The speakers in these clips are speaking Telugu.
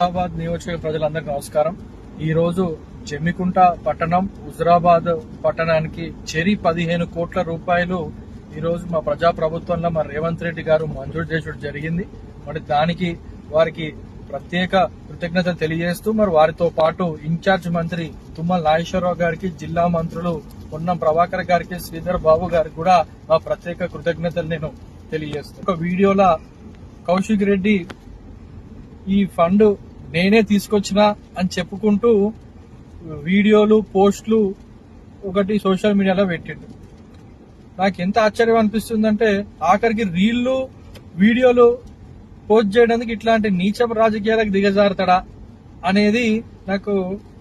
హుజరాబాద్ నియోజకవర్గ ప్రజలందరికీ నమస్కారం. ఈ రోజు జమ్మికుంట పట్టణం హుజరాబాద్ పట్టణానికి చెరి పదిహేను కోట్ల రూపాయలు ఈ రోజు మా ప్రజా ప్రభుత్వంలో మా రేవంత్ రెడ్డి గారు మంజూరు చేయడం జరిగింది. మరి దానికి వారికి ప్రత్యేక కృతజ్ఞతలు తెలియజేస్తూ మరి వారితో పాటు ఇన్ఛార్జ్ మంత్రి తుమ్మల నాగేశ్వరరావు గారికి జిల్లా మంత్రులు పొన్నం ప్రభాకర్ గారికి శ్రీధర్ బాబు గారికి కూడా మా ప్రత్యేక కృతజ్ఞతలు నేను తెలియజేస్తాను ఒక వీడియోలో కౌశిక్ రెడ్డి ఈ ఫండ్ నేనే తీసుకొచ్చిన అని చెప్పుకుంటూ వీడియోలు పోస్టులు ఒకటి సోషల్ మీడియాలో పెట్టిండు. నాకు ఎంత ఆశ్చర్యం అనిపిస్తుందంటే ఆఖరికి రీళ్ళు వీడియోలు పోస్ట్ చేయడానికి ఇట్లాంటి నీచ రాజకీయాలకు దిగజారుతాడా అనేది నాకు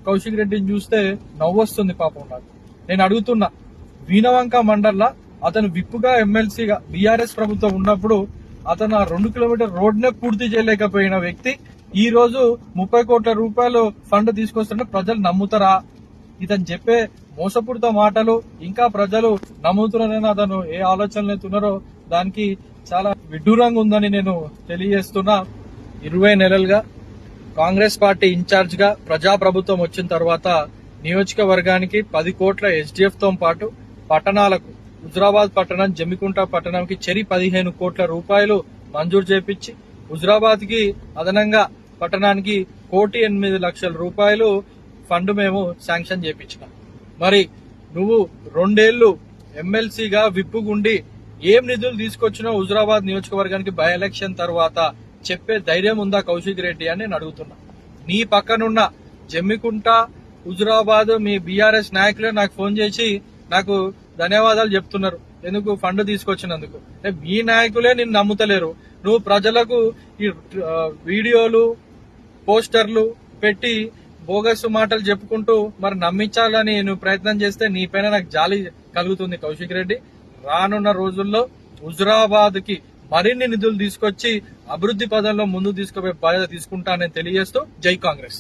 కౌశిక్ రెడ్డిని చూస్తే నవ్వొస్తుంది పాపం నాకు. నేను అడుగుతున్నా వీణవంక మండల్లా అతను విప్పుగా ఎమ్మెల్సీగా బీఆర్ఎస్ ప్రభుత్వం ఉన్నప్పుడు అతను ఆ రెండు కిలోమీటర్ రోడ్నే పూర్తి చేయలేకపోయిన వ్యక్తి ఈ రోజు ముప్పై కోట్ల రూపాయలు ఫండ్ తీసుకొస్తుంటే ప్రజలు నమ్ముతారా? ఇతను చెప్పే మోసపూరిత మాటలు ఇంకా ప్రజలు నమ్ముతున్నారని అతను ఏ ఆలోచనలు ఎత్తున్నారో దానికి చాలా విడ్డూరంగా ఉందని నేను తెలియజేస్తున్నా. ఇరవై నెలలుగా కాంగ్రెస్ పార్టీ ఇన్ఛార్జ్గా ప్రజాప్రభుత్వం వచ్చిన తర్వాత నియోజకవర్గానికి పది కోట్ల ఎస్డిఎఫ్తో పాటు పట్టణాలకు హుజరాబాద్ పట్టణం జమ్మికుంట పట్టణంకి చెరి పదిహేను కోట్ల రూపాయలు మంజూరు చేపించి హుజరాబాద్కి అదనంగా పట్టణానికి కోటి ఎనిమిది లక్షల రూపాయలు ఫండ్ మేము శాంక్షన్ చేపించినాం. మరి నువ్వు రెండేళ్ళు ఎమ్మెల్సీగా విప్పుగుండి ఏం నిధులు తీసుకొచ్చినా హుజరాబాద్ నియోజకవర్గానికి బై ఎలక్షన్ తర్వాత? చెప్పే ధైర్యం ఉందా కౌశిక్ రెడ్డి అని నేను అడుగుతున్నా. నీ పక్కనున్న జమ్మికుంట హుజురాబాద్ మీ బీఆర్ఎస్ నాయకులే నాకు ఫోన్ చేసి నాకు ధన్యవాదాలు చెప్తున్నారు. ఎందుకు ఫండ్ తీసుకొచ్చినందుకు? మీ నాయకులే నిన్ను నమ్ముతలేరు. నువ్వు ప్రజలకు ఈ వీడియోలు పోస్టర్లు పెట్టి బోగస్ మాటలు చెప్పుకుంటూ మరి నమ్మించాలని నువ్వు ప్రయత్నం చేస్తే నీ పైన నాకు జాలి కలుగుతుంది కౌశిక్ రెడ్డి. రానున్న రోజుల్లో హుజురాబాద్కి మరిన్ని నిధులు తీసుకొచ్చి అభివృద్ధి పదంలో ముందు తీసుకుపోయే బాధ్యత తీసుకుంటానని తెలియజేస్తూ జై కాంగ్రెస్.